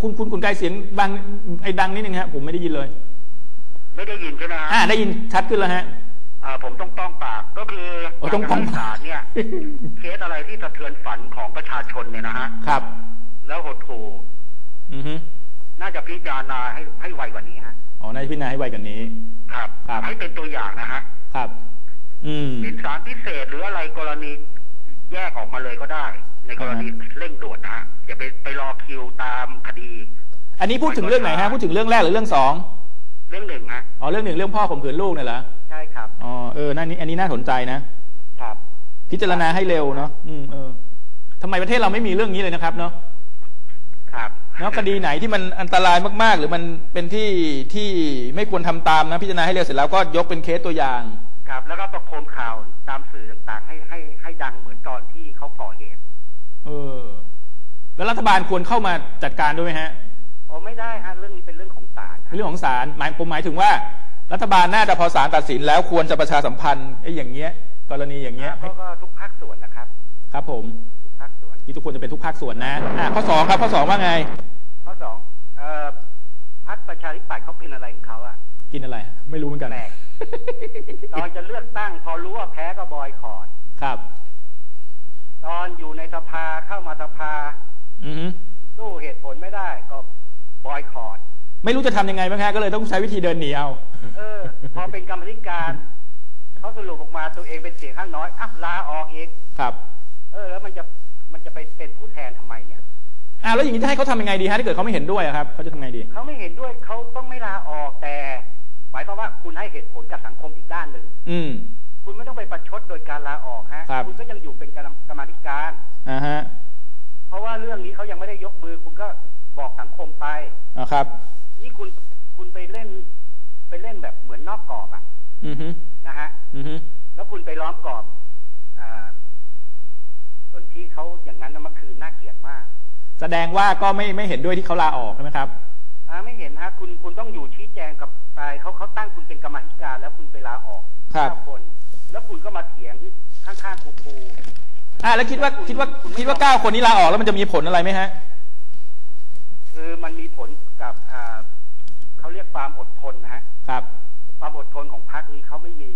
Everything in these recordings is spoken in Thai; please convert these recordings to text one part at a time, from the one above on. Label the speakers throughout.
Speaker 1: คุณคุณคุณไกลเสียงดังไอ้ดังนิดนึงฮะผมไม่ได้ยินเลย
Speaker 2: ไม่ได้ยินใช่ไหมฮะ
Speaker 1: อ่าได้ยินชัดขึ้นแล้วฮะ
Speaker 2: อ่าผมต้องป้องปากก็คือ
Speaker 1: โอ้ต้องป้อง
Speaker 2: การศาลเนี่ยเคสอะไรที่สะเทือนฝันของประชาชนเนี่ยนะฮะ
Speaker 1: ครับ
Speaker 2: แล้วหดหู่
Speaker 1: อือฮึ
Speaker 2: น่าจะพิจารณาให้ให้ไวกว่านี้ฮะ
Speaker 1: อ๋อน่าจะพิจารณาให้ไวกว่านี้
Speaker 2: ครับ
Speaker 1: ครับ
Speaker 2: ให้เป็นตัวอย่างนะฮะ
Speaker 1: ครับ อืม
Speaker 2: เป็นสารพิเศษหรืออะไรกรณีแยกออกมาเลยก็ได้ ในกรณีเร่งด่วนนะฮะอย่าไปไปรอคิวตามคดี
Speaker 1: อันนี้พูดถึงเรื่องไหนฮะพูดถึงเรื่องแรกหรือเรื่องสอง
Speaker 2: เรื่องหนึ่งฮะ
Speaker 1: อ๋อเรื่องหนึ่งเรื่องพ่อข่มขืนลูกเนี่ยเหรอ
Speaker 2: ใช่ครับ
Speaker 1: อ๋อเออนั่นนี่อันนี้น่าสนใจนะ
Speaker 2: ครับ
Speaker 1: พิจารณาให้เร็วเนาะอืมเออทำไมประเทศเราไม่มีเรื่องนี้เลยนะครับเนาะ
Speaker 2: ครับ
Speaker 1: เนาะคดีไหนที่มันอันตรายมากๆ หรือมันเป็นที่ที่ไม่ควรทำตามนะพิจารณาให้เร็วเสร็จแล้วก็ยกเป็นเคสตัวอย่าง
Speaker 2: ครับ แล้วก็ประโคมข่าวตามสื่อต่างๆ ให้ให้ให้ดังเหมือนตอนที่เขาก่อเหตุ
Speaker 1: เออ แล้วรัฐบาลควรเข้ามาจัดการด้วยไหมฮะ
Speaker 2: โอ้ไม่ได้ฮะเรื่องนี้เป็นเรื่องของศาล
Speaker 1: เป็นเรื่องของศาลหมายผมหมายถึงว่า รัฐบาลน่าจะพอศาลตัดสินแล้วควรจะประชาสัมพันธ์ไอ้อย่างเงี้ย กรณีอย่างเงี้ย
Speaker 2: เพราะก็ทุกภาคส่วนนะครับ
Speaker 1: ครับ ผม
Speaker 2: ทุกภาคส่วน
Speaker 1: ที่ทุกคนจะเป็นทุกภาคส่วนนะอะข้อสองครับข้อสองว่าไง
Speaker 2: ข้อสองเอ่อพรรคประชาธิปัตย์เขาเป็นอะไรของเขาอะ
Speaker 1: กินอะไร ไม่รู้เหมือนกัน
Speaker 2: แปลก ตอนจะเลือกตั้งพอรู้ว่าแพ้ก็บอยคอรด
Speaker 1: ครับ
Speaker 2: ตอนอยู่ในสภาเข้ามาสภา
Speaker 1: อือฮึ
Speaker 2: สู้เหตุผลไม่ได้ก็บอยคอรด
Speaker 1: ไม่รู้จะทำยังไงบ้างฮะก็เลยต้องใช้วิธีเดินหนีเอา
Speaker 2: เออ พอเป็นกรรมธิการเขาสรุปออกมาตัวเองเป็นเสียงข้างน้อยอะลาออกอีก
Speaker 1: ครับ
Speaker 2: เออ แล้วมันจะมันจะไปเป็นผู้แทนทำไมเนี่ย
Speaker 1: อ่าแล้วอย่างนี้จะให้เขาทำยังไงดีฮะถ้าเกิดเขาไม่เห็นด้วยอะครับเขาจะทำไงดี
Speaker 2: เขาไม่เห็นด้วยเขาต้องไม่ลาออกแต่หมายความว่าคุณให้เหตุผลกับสังคมอีกด้านหนึ่ง
Speaker 1: อืม
Speaker 2: โดยการลาออกฮะ
Speaker 1: ครับ
Speaker 2: ณก็ยังอยู่เป็นกรรมกรรมาธิการ
Speaker 1: อ่าฮะ
Speaker 2: เพราะว่าเรื่องนี้เขายังไม่ได้ยกมือ คุณก็บอกสังคมไป
Speaker 1: อ่าครับ
Speaker 2: นี่คุณคุณไปเล่น ไปเล่นแบบเหมือนนอกกรอบอะ
Speaker 1: อือฮึ
Speaker 2: นะฮะ
Speaker 1: อือฮึ
Speaker 2: แล้วคุณไปล้อมกรอบอ่าส่วนที่เขาอย่างนั้นนะมันคือน่าเกลียดมาก
Speaker 1: แสดงว่าก็ไม่ไม่เห็นด้วยที่เขาลาออกใช่ไหมครับ
Speaker 2: อ่าไม่เห็นฮะ คุณคุณต้องอยู่ชี้แจงกับไปเขาเขาตั้งคุณเป็นกรรมาธิการ แล้วคุณไปลาออก
Speaker 1: ครับ
Speaker 2: เก้าคน แล้วคุณก็มาเถียงข้างๆครูครู
Speaker 1: อ่าแล้วคิดว่าคิดว่า
Speaker 2: คุณไม่
Speaker 1: คิดว่า
Speaker 2: ต้อง
Speaker 1: เก้าคนนี้ลาออกแล้วมันจะมีผลอะไรไหมฮะ
Speaker 2: คือมันมีผลกับอ่าเขาเรียกความอดทนนะฮะ
Speaker 1: ครับ
Speaker 2: ความอดทนของพรรคนี้เขาไม่มี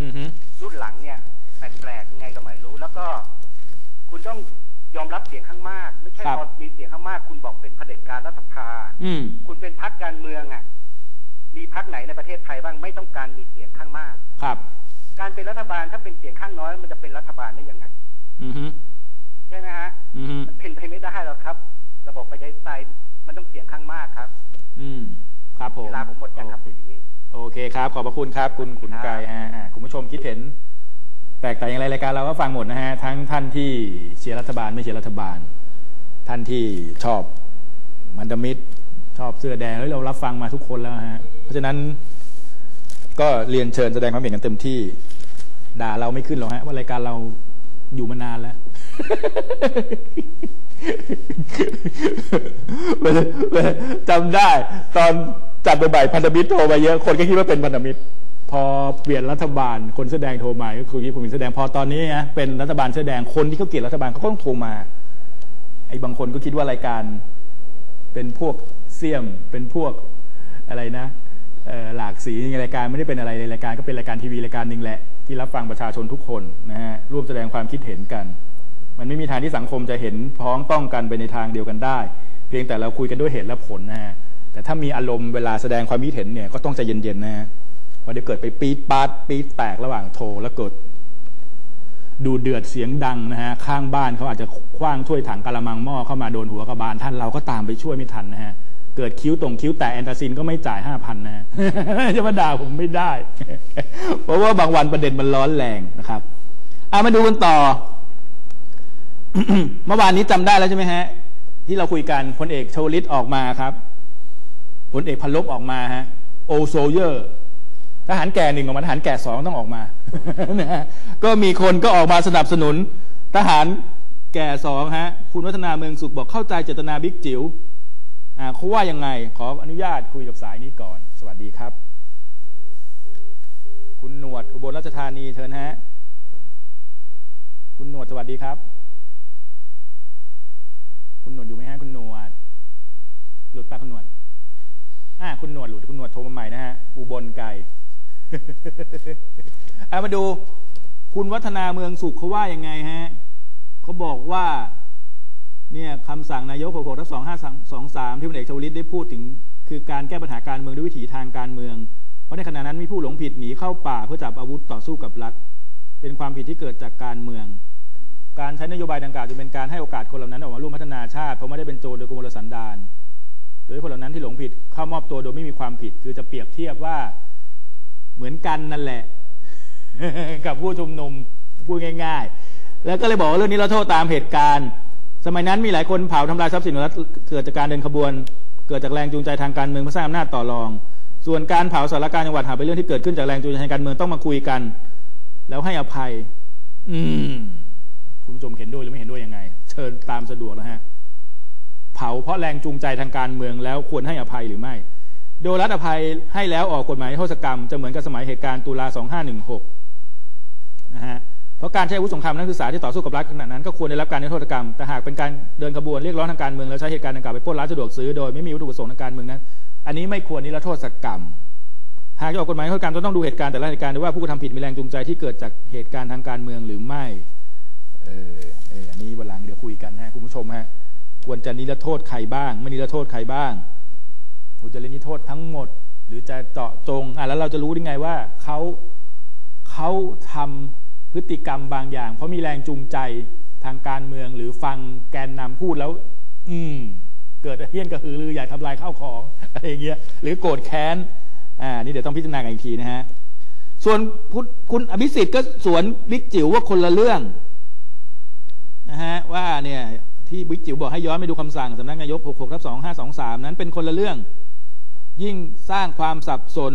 Speaker 1: อือฮึ
Speaker 2: รุ่นหลังเนี่ยแปลกๆยังไงก็ไม่รู้ แล้วก็ คุณต้องยอมรับเสียงข้างมาก ไม่ใช่พอมีเสียงข้างมาก คุณบอกเป็นเผด็จการรัฐสภา
Speaker 1: อืม
Speaker 2: คุณเป็นพรรคการเมืองอะมีพรรคไหนในประเทศไทยบ้างไม่ต้องการมีเสียงข้างมาก
Speaker 1: ครับ
Speaker 2: การเป็นรัฐบาลถ้าเป็นเสียงข้างน้อยมันจะเป็นรัฐบาลได้ยังไง
Speaker 1: อือฮึ
Speaker 2: ใช่ไหมฮะ
Speaker 1: อือฮึ
Speaker 2: มันเป็นไปไม่ได้หรอกครับ ระบบประชาธิปไตยมันต้องเสียงข้างมากครับ
Speaker 1: อืม ครับผม
Speaker 2: เวลาผมหมดยังครับ
Speaker 1: โอ
Speaker 2: อยู่
Speaker 1: เค
Speaker 2: ที่นี่
Speaker 1: โอเคครับ ขอบพระคุณครับ คุณขุนไกรฮะอ่าคุณผู้ชมคิดเห็น แตกต่างอย่างไรรายการเราก็ฟังหมดนะฮะ ทั้งท่านที่เชียร์รัฐบาลไม่เชียร์รัฐบาล ท่านที่ชอบมันดมิตรชอบเสื้อแดงแล้วเรารับฟังมาทุกคนแล้วฮะ เพราะฉะนั้น ก็เรียนเชิญแสดงความเห็นกันเต็มที่ ด่าเราไม่ขึ้นหรอกฮะว่ารายการเราอยู่มานานแล้วจำได้ ตอนจัดใหม่ๆพันธมิตรโทรมาเยอะคนก็คิดว่าเป็นพันธมิตร พอเปลี่ยนรัฐบาล คนเสื้อแดงโทรมาก็คือผมเป็นเสื้อแดงพอตอนนี้นะเป็นรัฐบาลเสื้อแดงคนที่เขาเกลียดรัฐบาลเขาก็ต้องโทรมา ไอ้บางคนก็คิดว่ารายการ เป็นพวกเสี่ยมเป็นพวกอะไรนะ หลากสีในรายการไม่ได้เป็นอะไรในรายการก็เป็นรายการทีวีรายการหนึ่งแหละ ที่รับฟังประชาชนทุกคนนะฮะร่วมแสดงความคิดเห็นกัน มันไม่มีทางที่สังคมจะเห็นพ้องต้องกันไปในทางเดียวกันได้ เพียงแต่เราคุยกันด้วยเหตุและผลนะฮะแต่ถ้ามีอารมณ์เวลาแสดงความคิดเห็นเนี่ยก็ต้องใจเย็นๆนะฮะว่าเดี๋ยวเกิดไปปี๊ดปาดปี๊ดแตกระหว่างโทรแล้วเกิด ดูเดือดเสียงดังนะฮะข้างบ้านเขาอาจจะคว้างถ้วยถังกะละมังหม้อเข้ามาโดนหัวกระบาลท่านเราก็ตามไปช่วยไม่ทันนะฮะ เกิดคิ้วตรงคิ้วแต่แอนตาซินก็ไม่จ่ายห้าพันนะจะมาด่าผมไม่ได้ เพราะว่าบางวันประเด็นมันร้อนแรงนะครับเอามาดูกันต่อ เมื่อวานนี้จำได้แล้วใช่ไหมฮะ ที่เราคุยกันพลเอกชวลิตออกมาครับพลเอกพันลบออกมาฮะโอโซเยอร์ทหารแก่หนึ่งออกมาทหารแก่สองต้องออกมานะฮะก็มีคนก็ออกมาสนับสนุน ทหารแก่สองฮะ คุณวัฒนาเมืองสุขบอกเข้าใจเจตนาบิ๊กจิ๋ว เขาว่ายังไงขออนุญาตคุยกับสายนี้ก่อน สวัสดีครับ คุณหนวดอุบลราชธานีเชิญฮะ คุณหนวดสวัสดีครับ คุณหนวดอยู่ไหมฮะคุณหนวด หลุดปะคุณหนวดอ่าคุณหนวดหลุดคุณหนวดโทรมาใหม่นะฮะอุบลไกลเอามาดู คุณวัฒนาเมืองสุขเขาว่ายังไงฮะเขาบอกว่า เนี่ยคำสั่งนายก66ทับ2523 ที่พลเอกชวลิตได้พูดถึง คือการแก้ปัญหาการเมืองด้วยวิถีทางการเมือง เพราะในขณะนั้นมีผู้หลงผิดหนีเข้าป่าเพื่อจับอาวุธต่อสู้กับรัฐ เป็นความผิดที่เกิดจากการเมือง การใช้นโยบายดังกล่าวจึงเป็นการให้โอกาสคนเหล่านั้นออกมาร่วมพัฒนาชาติเพราะไม่ได้เป็นโจรโดยกมลสันดานโดยคนเหล่านั้นที่หลงผิดเข้ามอบตัวโดยไม่มีความผิด คือจะเปรียบเทียบว่าเหมือนกันนั่นแหละ กับผู้ชุมนุมพูดง่าย ๆ แล้วก็เลยบอกว่าเรื่องนี้เราโทษตามเหตุการณ์ สมัยนั้นมีหลายคนเผาทำลายทรัพย์สินของรัฐเกิดจากการเดินขบวน เกิดจากแรงจูงใจทางการเมืองเพื่อสร้างอำนาจต่อรอง ส่วนการเผาสารการจังหวัดหาเป็นเรื่องที่เกิดขึ้นจากแรงจูงใจทางการเมืองต้องมาคุยกัน แล้วให้อภัย อืมคุณผู้ชมเห็นด้วยหรือไม่เห็นด้วยยังไง เชิญตามสะดวกนะฮะเผาเพราะแรงจูงใจทางการเมืองแล้วควรให้อภัยหรือไม่ โดยรัฐอภัยให้แล้วออกกฎหมายโทษกรรมจะเหมือนกับสมัยเหตุการณ์ตุลา2516 ราะการใช้อาวุธสงครามนักศึกษาที่ต่อสู้กับรัฐขณะนั้นก็ควรได้รับการนิรโทษกรรม แต่หากเป็นการเดินขบวนเรียกร้องทางการเมืองแล้วใช้เหตุการณ์ดังกล่าวไปปล้นร้านสะดวกซื้อโดยไม่มีวัตถุประสงค์ทางการเมืองนั้น อันนี้ไม่ควรนิรโทษกรรม หากจะออกกฎหมายโทษกรรมจะต้องดูเหตุการณ์แต่ละเหตุการณ์ด้วยว่าผู้กระทำผิดมีแรงจูงใจที่เกิดจากเหตุการณ์ทางการเมืองหรือไม่ เออเอออันนี้วันหลังเดี๋ยวคุยกันฮะคุณผู้ชมฮะ ควรจะนิรโทษใครบ้าง ไม่นิรโทษใครบ้างควรจะเล่นนิรโทษทั้งหมด หรือจะเจาะจงอะแล้วเราจะรู้ได้ไงว่าเขาเขาทำ พฤติกรรมบางอย่าง เพราะมีแรงจูงใจทางการเมืองหรือฟังแกนนำพูดแล้ว อืม เกิดเฮี้ยนกระหือรืออยากทำลายข้าวของอะไรอย่างเงี้ยหรือโกรธแค้นอ่านี่เดี๋ยวต้องพิจารณากันอีกทีนะฮะส่วนคุณอภิสิทธิ์ก็สวนบิ๊กจิ๋วว่าคนละเรื่องนะฮะว่าเนี่ยที่บิ๊กจิ๋วบอกให้ย้อนไปดูคำสั่งสำนักนายก 66ทับ2523 นั้นเป็นคนละเรื่อง ยิ่งสร้างความสับสน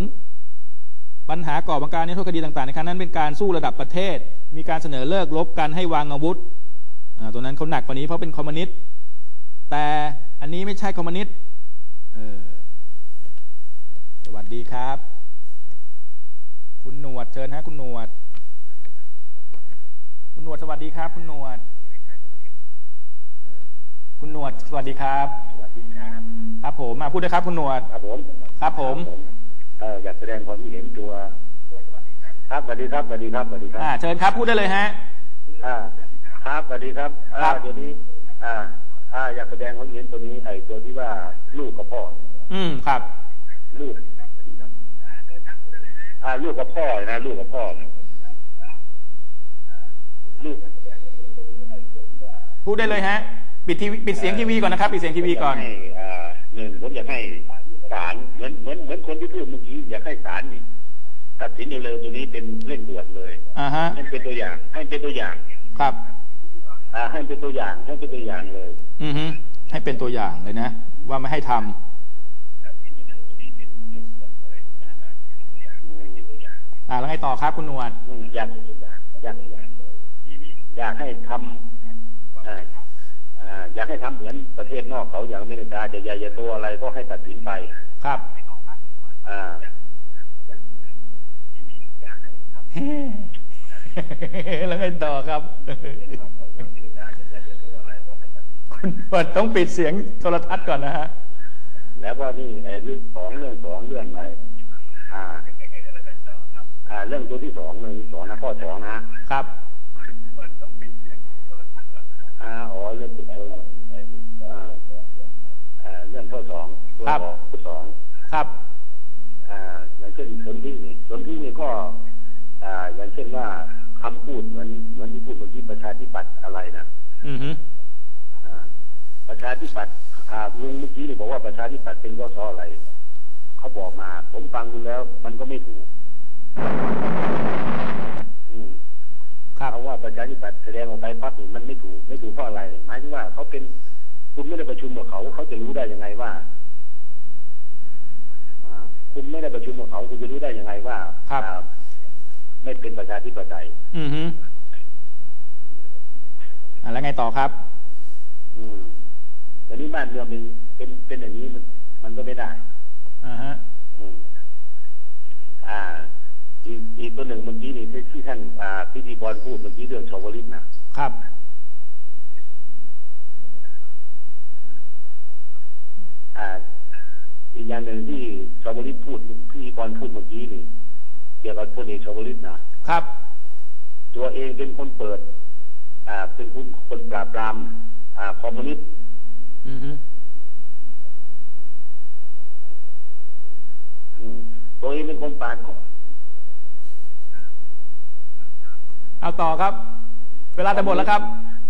Speaker 1: ปัญหาก่อบังการในโทษคดีต่างๆในครั้งนั้นเป็นการสู้ระดับประเทศ มีการเสนอเลิกลบกันให้วางอาวุธอ่าตัวนั้นเขาหนักกว่านี้เพราะเป็นคอมมิวนิสต์แต่อันนี้ไม่ใช่คอมมิวนิสต์เออสวัสดีครับ คุณหนวดเชิญฮะคุณหนวด คุณหนวดสวัสดีครับ คุณหนวด คุณหนวดสวัสดีครับ
Speaker 3: สวัสดีครับ
Speaker 1: ครับผมมาพูดด้วยครับ คุณหนวด
Speaker 3: ครับผม
Speaker 1: ครับผม
Speaker 3: เอออยากแสดงความคิดเห็นตัว ครับสวัสดีครับสวัสดีครับสวัสดีครั
Speaker 1: อ่า
Speaker 3: บ
Speaker 1: เชิญครับพูดได้เลยฮะ
Speaker 3: อ่าครับสวัสดีครับ
Speaker 1: ครั
Speaker 3: อ่า
Speaker 1: บ
Speaker 3: เดี๋ยวนี้อ่า อ่า อยากแสดงความคิดเห็นตัวนี้ไอ้ตัวที่ว่าลูกกับพ่อ
Speaker 1: อืมครับ
Speaker 3: ลูก อ่า ลูกกับพ่อนะลูกกับพ่อลูก
Speaker 1: พูดได้เลยฮะ ปิดทีวีปิดเสียงทีวีก่อนนะครับ ปิดเสียงทีวีก่อน
Speaker 3: ให้อ่าหนึ่งผมอยากให้ ศาลเหมือนเหมือนเหมือนคนที่พูดเมื่อกี้อยากให้ศาลนี่ตัดสินเร็วๆตัวนี้เป็นเร่งด่วนเลย
Speaker 1: อ่าฮะ
Speaker 3: ให้เป็นตัวอย่าง ให้เป็นตัวอย่าง
Speaker 1: ครับ
Speaker 3: อ่า ให้เป็นตัวอย่างให้เป็นตัวอย่างเลย
Speaker 1: อือฮึให้เป็นตัวอย่างเลยนะ ว่าไม่ให้ทำ
Speaker 3: อืม
Speaker 1: อ่าแล้วไงต่อครับคุณหนวด
Speaker 3: อืมอยากอยากอยากให้ทำอ่าอ่าอยากให้ทำเหมือนประเทศนอกเขาอย่างอเมริกาจะใหญ่จะโตอะไรก็ให้ตัดสินไป
Speaker 1: ครับ
Speaker 3: อ่า
Speaker 1: แล้วไงต่อครับคุณหนวดต้องปิดเสียงโทรทัศน์ก่อนนะฮะ
Speaker 3: แล้วก็นี่ไอ้เรื่องสองเรื่องสองเรื่องอะไรอ่า อ่า เรื่องตัวที่สองเรื่องที่สองนะข้อสองนะ
Speaker 1: ครับ
Speaker 3: อ่าอ๋อเรื่องตัวอ่าอ่าเรื่องข้อสองตัว
Speaker 1: ครับ
Speaker 3: ข้อสอง
Speaker 1: ครับ
Speaker 3: อ่าอย่างเช่นสนที่นี่สนที่นี่ก็อ่าอย่างเช่นว่าคำพูดเหมือนเหมือนที่พูดเมื่อกี้ประชาธิปัตย์อะไรนะ
Speaker 1: อือฮึ
Speaker 3: อ่าประชาธิปัตย์อ่าลุงเมื่อกี้นี่บอกว่าประชาธิปัตย์เป็นกสอะไร เขาบอกมา ผมฟังดูแล้ว มันก็ไม่ถูกอืม
Speaker 1: ครับ
Speaker 3: เพราะว่าประชาธิปัตย์แสดงออกไปปั๊บนี่มันไม่ถูก ไม่ถูกเพราะอะไร หมายถึงว่าเขาเป็นคุณไม่ได้ประชุมกับเขาเขาจะรู้ได้ยังไงว่าอ่า คุณไม่ได้ประชุมกับเขาคุณจะรู้ได้ยังไงว่า
Speaker 1: ครับ
Speaker 3: อ่าไม่เป็นประชาธิปไตย
Speaker 1: อือฮึอ่าแล้วไงต่อครับ
Speaker 3: อืมแต่นี้บ้านเมืองเป็นเป็นเป็นอย่างนี้มันมันก็ไม่ได้
Speaker 1: อ่าฮะ
Speaker 3: อืมอ่า อีกอีกตัวหนึ่งเมื่อกี้นี่ที่ที่ท่านอ่าพิธีกรพูดเมื่อกี้เรื่องชาวลิตนะครับ อ่าอย่างหนึ่งที่ชาวลิตพูดพี่กรพูดเมื่อกี้นี่เกี่ยวกับพลเอกชาวลิตนะครับ ตัวเองเป็นคนเปิด อ่า เป็นคนคนปราบปราม อ่าคอมมิวนิสต์
Speaker 1: อือฮึ
Speaker 3: อืมตัวเองเป็นคนปราบ
Speaker 1: เอาต่อครับ เวลาจะหมดแล้วครับ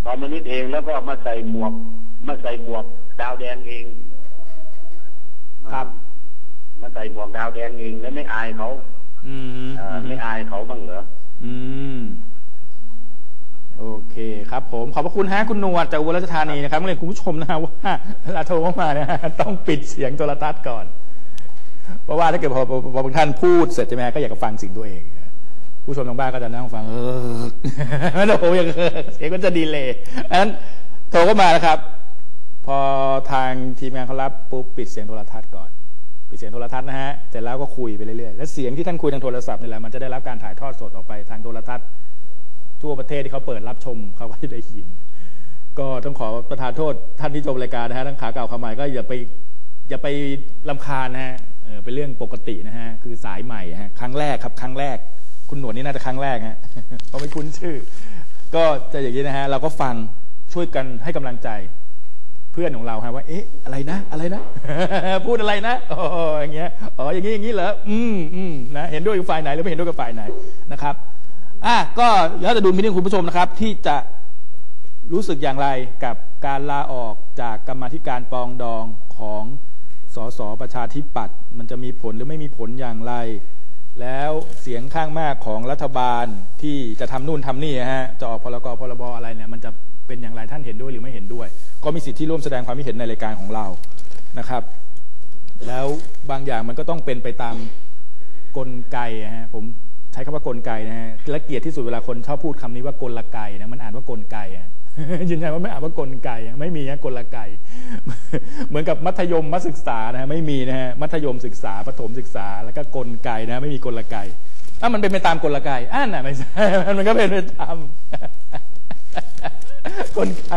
Speaker 3: คอมมิวนิสต์เองแล้วก็มาใส่หมวก มาใส่หมวก ดาวแดงเอง
Speaker 1: ครับ
Speaker 3: มาใส่หมวกดาวแดงเองแล้วไม่อายเขา
Speaker 1: อืมฮึ
Speaker 3: เอ่อ
Speaker 1: อืมฮึ
Speaker 3: ไม่อายเขาบ้างเหรอ
Speaker 1: อืมโอเคครับผมขอบพระคุณฮะคุณหนวดจากอุบลราชธานีนะครับเรียนคุณผู้ชมนะฮะว่าเวลาโทรเข้ามาเนี่ยฮะต้องปิดเสียงโทรทัศน์ก่อน เพราะว่าถ้าเกิดพอพอพอบางท่านพูดเสร็จใช่ไหมฮะก็อยากจะฟังสิ่งตัวเอง ผู้ชมทางบ้านก็จะนั่งฟังเออไม่ต้องโอ้ยังเออเสียงก็จะดีเลยอันนั้นโทรเข้ามานะครับ พอทางทีมงานเขารับปุ๊บปิดเสียงโทรทัศน์ก่อน ปิดเสียงโทรทัศน์นะฮะเสร็จแล้วก็คุยไปเรื่อยๆแล้วเสียงที่ท่านคุยทางโทรศัพท์นี่แหละมันจะได้รับการถ่ายทอดสดออกไปทางโทรทัศน์ ทั่วประเทศที่เขาเปิดรับชมเขาก็จะได้ยิน ก็ต้องขอประทานโทษท่านที่ชมรายการนะฮะทั้งขาเก่าขาใหม่ก็อย่าไปอย่าไปลำคาญนะฮะเออเป็นเรื่องปกตินะฮะคือสายใหม่ฮะครั้งแรกครับครั้งแรก คุณหนวดนี่น่าจะครั้งแรกฮะเพราะไม่คุ้นชื่อ ก็จะอย่างนี้นะฮะเราก็ฟังช่วยกันให้กำลังใจ เพื่อนของเราฮะว่า เอ๊ะ อะไรนะ อะไรนะ พูดอะไรนะอ๋ออย่างเงี้ยอ๋ออย่างนี้อย่างนี้เหรออืมอืมนะเห็นด้วยกับฝ่ายไหนหรือไม่เห็นด้วยกับฝ่ายไหนนะครับอะก็แล้วแต่ดุลพินิจคุณผู้ชมนะครับ ที่จะรู้สึกอย่างไรกับการลาออกจากกรรมธิการปองดองของสสประชาธิปัตย์มันจะมีผลหรือไม่มีผลอย่างไร แล้วเสียงข้างมากของรัฐบาลที่จะทำนู่นทำนี่ฮะจะออกพรกพรบอะไรเนี่ย มันจะ เป็นอย่างไรท่านเห็นด้วยหรือไม่เห็นด้วย ก็มีสิทธิ์ที่ร่วมแสดงความคิดเห็นในรายการของเรานะครับ แล้วบางอย่างมันก็ต้องเป็นไปตามกลไกฮะผมใช้คำว่ากลไกนะฮะและเกียดที่สุดเวลาคนชอบพูดคำนี้ว่ากลไกนะมันอ่านว่ากลไกอะยืนยันว่าไม่อ่านว่ากลไกไม่มีนะกลไก เหมือนกับมัธยมมัธศึกษานะฮะไม่มีนะฮะมัธยมศึกษาประถมศึกษา แล้วก็กลไกนะไม่มีกลไกอะมันเป็นไปตามกลไกอ่าน่ะไม่ใช่มันก็เป็นไปตาม กลไก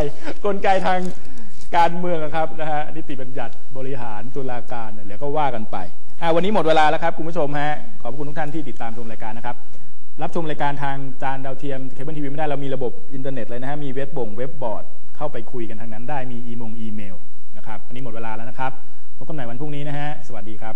Speaker 1: กลไกทางการเมืองอะครับนะฮะนิติบัญญัติบริหารตุลาการเนี่ยเดี๋ยวก็ว่ากันไปอะวันนี้หมดเวลาแล้วครับคุณผู้ชมฮะขอบคุณทุกท่านที่ติดตามชมรายการนะครับ รับชมรายการทางจานดาวเทียมเคเบิลทีวีไม่ได้เรามีระบบอินเทอร์เน็ตเลยนะฮะมีเว็บบ่งเว็บบอร์ดเข้าไปคุยกันทางนั้นได้มีอีมงอีเมลนะครับอันนี้หมดเวลาแล้วนะครับพบกันใหม่วันพรุ่งนี้นะฮะสวัสดีครับ